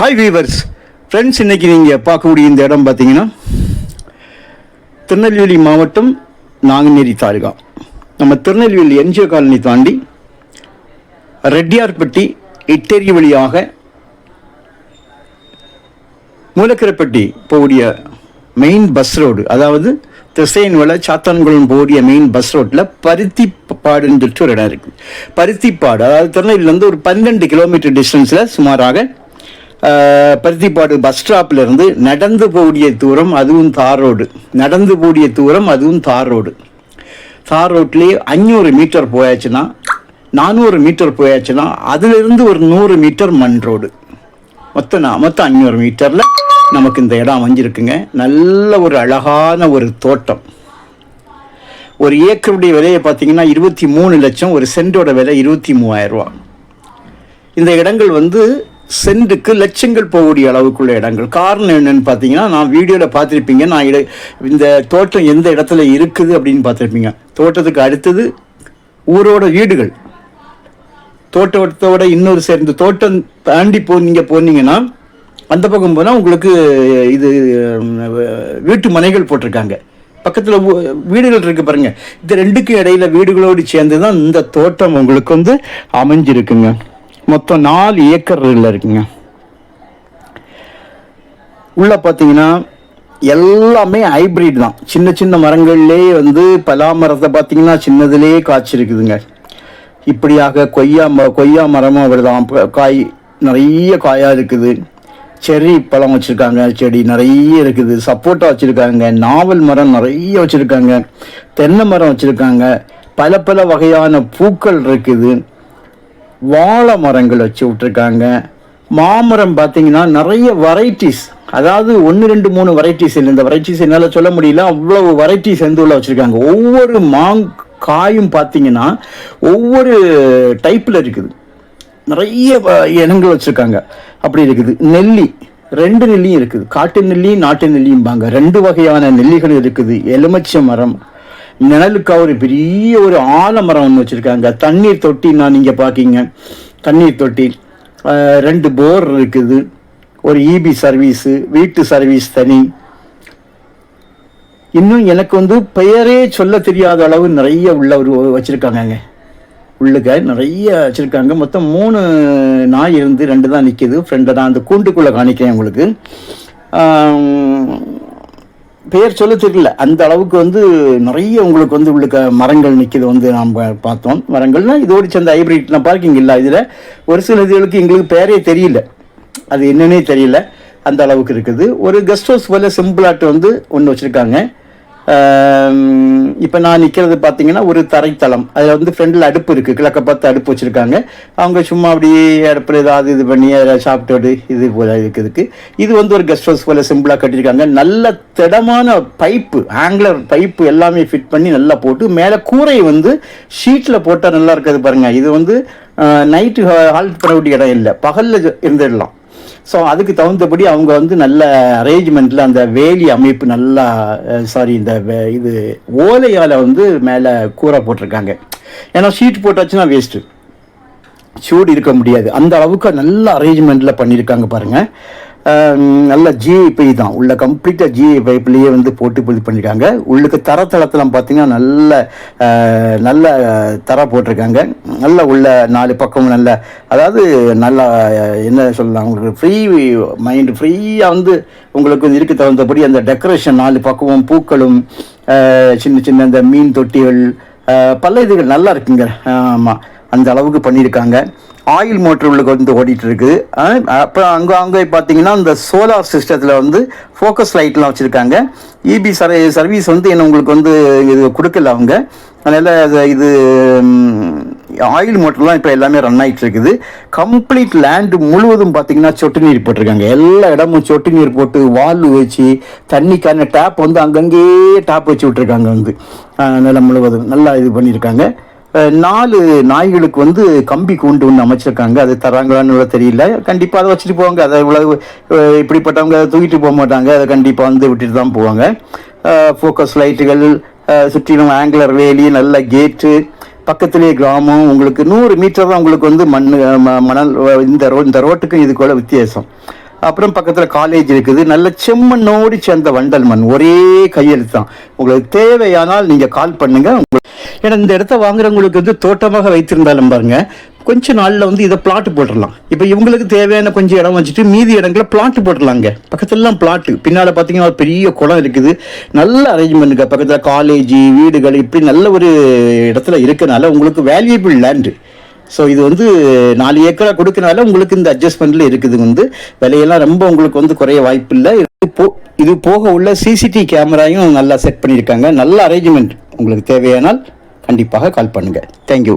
Hi viewers friends இன்றைக்கி நீங்கள் பார்க்கக்கூடிய இந்த இடம் பார்த்தீங்கன்னா திருநெல்வேலி மாவட்டம் நாங்குநேரி தாலுகா. நம்ம திருநெல்வேலி என்ஜிஓ காலனி தாண்டி ரெட்டியார்பட்டி இட்டேரி வழியாக மூலக்கரைப்பட்டி போகக்கூடிய மெயின் பஸ் ரோடு அதாவது திசையன்வள சாத்தான்குளம் போகிய மெயின் பஸ் ரோட்டில் பருத்திப்பாடுன்னு சொல்லிட்டு ஒரு இடம் இருக்குது பருத்திப்பாடு அதாவது திருநெல்வேலியிலேருந்து ஒரு பன்னெண்டு கிலோமீட்டர் டிஸ்டன்ஸில் சுமாராக பருத்திப்பாடு பஸ் ஸ்டாப்லேருந்து நடந்து போடிய தூரம் அதுவும் தார் ரோடு. நடந்து போடிய தூரம் அதுவும் தார் ரோடு. தார் ரோட்லேயே அஞ்சூறு மீட்டர் போயாச்சுன்னா நானூறு மீட்டர் போயாச்சுன்னா அதிலிருந்து ஒரு நூறு மீட்டர் மண் ரோடு. மொத்தம் நான் மொத்தம் அஞ்சூறு மீட்டரில் நமக்கு இந்த இடம் அமைஞ்சிருக்குங்க. நல்ல ஒரு அழகான ஒரு தோட்டம். ஒரு ஏக்கருடைய விலையை பார்த்தீங்கன்னா இருபத்தி மூணு லட்சம் ஒரு சென்டோட விலை இருபத்தி மூவாயிரம் ரூபா. இந்த இடங்கள் வந்து சென்ட்டுக்கு லட்சங்கள் போகக்கூடிய அளவுக்குள்ள இடங்கள். காரணம் என்னன்னு பார்த்தீங்கன்னா நான் வீடியோவில் பார்த்துருப்பீங்க. நான் இட இந்த தோட்டம் எந்த இடத்துல இருக்குது அப்படின்னு பார்த்துருப்பீங்க. தோட்டத்துக்கு அடுத்தது ஊரோட வீடுகள். தோட்டத்தோட இன்னொரு சேர்ந்து தோட்டம் தாண்டி போ நீங்கள் போனீங்கன்னா அந்த பக்கம் போனால் உங்களுக்கு இது வீட்டு மனைகள் போட்டிருக்காங்க. பக்கத்தில் வீடுகள் இருக்கு பாருங்கள் இந்த ரெண்டுக்கும் இடையில வீடுகளோடு சேர்ந்து தான் இந்த தோட்டம் உங்களுக்கு வந்து அமைஞ்சிருக்குங்க. மொத்தம் நாலு ஏக்கர்ல இருக்குங்க. உள்ளே பார்த்தீங்கன்னா எல்லாமே ஹைப்ரிட் தான். சின்ன சின்ன மரங்கள்லேயே வந்து பலா மரத்தை பார்த்தீங்கன்னா சின்னதுலேயே காய்ச்சிருக்குதுங்க. இப்படியாக கொய்யா ம கொய்யா மரமும் அப்படிதான். காய் நிறைய காயாக இருக்குது. செர்ரி பழம் வச்சுருக்காங்க செடி நிறைய இருக்குது. சப்போட்டா வச்சுருக்காங்க நாவல் மரம் நிறைய வச்சுருக்காங்க தென்னை மரம் வச்சுருக்காங்க. பல பல வகையான பூக்கள் இருக்குது. வாழை மரங்கள் வச்சு விட்ருக்காங்க மாமரம் பார்த்தீங்கன்னா நிறைய வெரைட்டிஸ் அதாவது ஒன்று ரெண்டு மூணு வெரைட்டிஸ் இல்லை. இந்த வெரைட்டிஸ் என்னால் சொல்ல முடியல. அவ்வளோ வெரைட்டிஸ் எந்த உள்ள வச்சுருக்காங்க. ஒவ்வொரு மாங் காயும் பார்த்தீங்கன்னா ஒவ்வொரு டைப்பில் இருக்குது. நிறைய வ- இனங்கள் வச்சுருக்காங்க. அப்படி இருக்குது. நெல்லி. ரெண்டு நெல்லியும் இருக்குது. காட்டு நெல்லி நாட்டு நெல்லியும்பாங்க. ரெண்டு வகையான நெல்லிகள் இருக்குது. எலுமிச்சை மரம் நிழலுக்காக ஒரு பெரிய ஒரு ஆலமரம் ஒன்று வச்சுருக்காங்க. தண்ணீர் தொட்டி நான் நீங்கள் பார்க்கிங்க தண்ணீர் தொட்டி. ரெண்டு போர் இருக்குது. ஒரு இபி சர்வீஸு வீட்டு சர்வீஸ் தனி. இன்னும் எனக்கு வந்து பெயரே சொல்ல தெரியாத அளவு நிறைய உள்ள ஒரு வச்சுருக்காங்கங்க. உள்ளுக்க நிறைய வச்சுருக்காங்க. மொத்தம் மூணு நாய் இருந்து ரெண்டு தான் நிற்கிது ஃப்ரெண்டை நான் அந்த கூண்டுக்குள்ளே காணிக்கிறேன் உங்களுக்கு. பெயர் சொல்ல தெரியல. அந்த அளவுக்கு வந்து நிறைய உங்களுக்கு வந்து உள்ள மரங்கள் நிற்கிது வந்து நாம் பார்த்தோம். மரங்கள்னா இதோடு சேர்ந்த ஹைபிரிட்லாம் பார்க்கிங் இல்லை. இதில் ஒரு சில இதுகளுக்கு எங்களுக்கு பேரே தெரியல. அது என்னன்னே தெரியல. அந்த அளவுக்கு இருக்குது. ஒரு கெஸ்ட் ஹவுஸ் போல சிம்பிளாட்டு வந்து ஒன்று வச்சுருக்காங்க. இப்போ நான் நிற்கிறது பார்த்தீங்கன்னா ஒரு தரைத்தளம். அதில் வந்து ஃப்ரெண்டில் அடுப்பு இருக்குது கிழக்க பார்த்து அடுப்பு வச்சுருக்காங்க. அவங்க சும்மா அப்படியே அடுப்பில் ஏதாவது இது பண்ணி அதில் சாப்பிட்டு இது போல இருக்கிறதுக்கு. இது வந்து ஒரு கெஸ்ட் ஹவுஸ் போல சிம்பிளாக கட்டியிருக்காங்க. நல்ல திடமான பைப்பு ஆங்கிலர் பைப்பு எல்லாமே ஃபிட் பண்ணி நல்லா போட்டு மேலே கூரை வந்து ஷீட்டில் போட்டால் நல்லா இருக்கிறது பாருங்கள் இது வந்து நைட்டு ஹால்ட் பண்ணக்கூடிய இடம் இல்லை. பகலில் இருந்துடலாம். ஸோ அதுக்கு தகுந்தபடி அவங்க வந்து நல்ல அரேஞ்ச்மெண்ட்டில் அந்த வேலி அமைப்பு நல்லா சாரி இந்த வே- இது ஓலையால் வந்து மேலே கூரை போட்டிருக்காங்க. ஏன்னா ஷீட் போட்டாச்சுன்னா வேஸ்ட்டு சூடு இருக்க முடியாது. அந்த அளவுக்கு நல்ல அரேஞ்ச்மெண்ட்டில் பண்ணியிருக்காங்க பாருங்கள் நல்ல ஜிஐ பை தான். உள்ள கம்ப்ளீட்டாக ஜிஐ பைப்லேயே வந்து போட்டு இது பண்ணியிருக்காங்க உள்ளுக்கு தரத்தளத்தெல்லாம் பார்த்தீங்கன்னா நல்ல நல்ல தர போட்டிருக்காங்க. நல்ல உள்ள நாலு பக்கம் நல்ல அதாவது நல்லா என்ன சொல்லலாம் உங்களுக்கு ஃப்ரீ மைண்டு ஃப்ரீயாக வந்து உங்களுக்கு வந்து இருக்க தகுந்தபடி அந்த டெக்கரேஷன் நாலு பக்கமும் பூக்களும் சின்ன சின்ன இந்த மீன் தொட்டிகள் பல இதுகள் நல்லா இருக்குங்க. ஆமாம் அந்த அளவுக்கு பண்ணியிருக்காங்க ஆயில் மோட்டர் உள்ளுக்கு வந்து ஓடிட்டு இருக்குது அப்புறம் அங்கே அங்கே பார்த்தீங்கன்னா இந்த சோலார் சிஸ்டத்தில் வந்து ஃபோக்கஸ் லைட்லாம் வச்சுருக்காங்க. இபி சர் சர்வீஸ் வந்து என்ன உங்களுக்கு வந்து இது கொடுக்கல அவங்க. அதனால் அது இது ஆயில் மோட்டர்லாம் இப்போ எல்லாமே ரன் ஆகிட்டு இருக்குது கம்ப்ளீட் லேண்டு முழுவதும் பார்த்தீங்கன்னா சொட்டு நீர் போட்டிருக்காங்க. எல்லா இடமும் சொட்டு நீர் போட்டு வால் வச்சு தண்ணிக்கான டேப் வந்து அங்கங்கேயே டேப் வச்சு விட்ருக்காங்க வந்து. நிலம் முழுவதும் நல்லா இது பண்ணியிருக்காங்க நாலு நாய்களுக்கு வந்து கம்பி கூண்டு ஒன்று அமைச்சிருக்காங்க. அது தராங்களான்னு தெரியல. கண்டிப்பாக அதை வச்சுட்டு போவாங்க. அதை இவ்வளவு இப்படிப்பட்டவங்க அதை தூக்கிட்டு போக மாட்டாங்க. அதை கண்டிப்பாக வந்து விட்டுட்டு தான் போவாங்க. ஃபோக்கஸ் லைட்டுகள் சுற்றிலும் ஆங்குலர் வேலி நல்ல கேட்டு பக்கத்திலே கிராமம். உங்களுக்கு நூறு மீட்டர் தான் உங்களுக்கு வந்து மண் ம- மணல் இந்த ரோ இந்த ரோட்டுக்கும் இதுக்குள்ள வித்தியாசம். அப்புறம் பக்கத்தில் காலேஜ் இருக்குது. நல்ல செம்மண்ணோடு சேர்ந்த வண்டல் மண். ஒரே கையெழுத்து தான் உங்களுக்கு தேவையானால் நீங்கள் கால் பண்ணுங்கள் உங்களுக்கு- ஏன்னா இந்த இடத்த வாங்குறவங்களுக்கு வந்து தோட்டமாக வைத்திருந்தாலும் பாருங்க கொஞ்ச நாளில் வந்து இதை பிளாட்டு போட்டுடலாம். இப்போ இவங்களுக்கு தேவையான கொஞ்சம் இடம் வச்சுட்டு மீதி இடங்களை பிளாட்டு போட்டுடலாங்க. பக்கத்துலலாம் பிளாட்டு பின்னால் பார்த்தீங்கன்னா ஒரு பெரிய குளம் இருக்குது. நல்ல அரேஞ்ச்மெண்ட்டுங்க பக்கத்தில் காலேஜ் வீடுகள் இப்படி நல்ல ஒரு இடத்துல இருக்கனால உங்களுக்கு வேல்யூபிள் லேண்டு ஸோ இது வந்து நாலு ஏக்கரா கொடுக்கறனால உங்களுக்கு இந்த அட்ஜஸ்ட்மெண்ட்ல இருக்குது வந்து. விலையெல்லாம் ரொம்ப உங்களுக்கு வந்து குறைய வாய்ப்பு இல்லை இது போ- இது போக உள்ள சிசிடிவி கேமராயும் நல்லா செட் பண்ணியிருக்காங்க. நல்ல அரேஞ்ச்மெண்ட் உங்களுக்கு தேவையானால் கண்டிப்பாக கால் பண்ணுங்கள் தேங்க்யூ